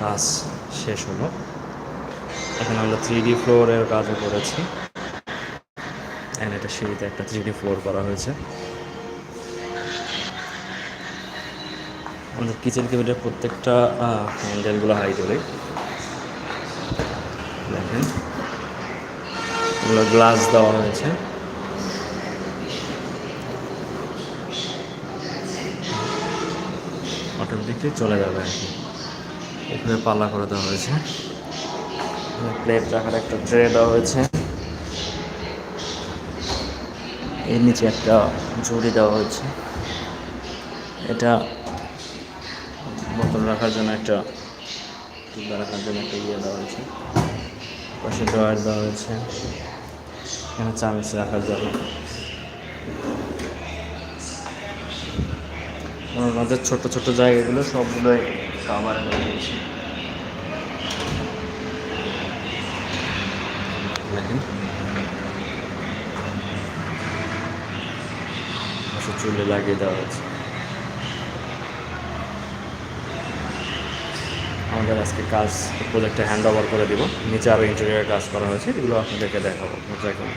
কাজ শেষ হলো। এখন আমরা থ্রি ডি ফ্লোরের কাজও করেছি। এখানে একটা সিঁড়িতে একটা থ্রি ডি ফ্লোর করা হয়েছে। আমাদের কিচেন কেবিনের প্রত্যেকটা হ্যান্ডেলগুলো হাইড্রোলিক দেখেন। গ্লাস দেওয়া হয়েছে। অটোমেটিকলি চলে যাবে আর কি। এখানে পাল্লা করে দেওয়া হয়েছে। প্লেট রাখার একটা ট্রে দেওয়া হয়েছে। এর নিচে একটা ঝুড়ি দেওয়া হয়েছে। এটা বোতল রাখার জন্য একটা তুলা রাখার জন্য একটা ইয়ে দেওয়া হয়েছে। পাশে ড্রয়ার দেওয়া হয়েছে। এখানে চামচ রাখার জন্য। আমাদের ছোট ছোট জায়গাগুলো সবগুলোই দিয়েছি দেখেন। চুলে লাগিয়ে দেওয়া হয়েছে। আমাদের আজকে কাজ প্রজেক্টে হ্যান্ড ওভার করে দিব। নিচে আরও ইন্টেরিয়ার কাজ করা হয়েছে, এগুলো আপনাদেরকে দেখাবো। দেখুন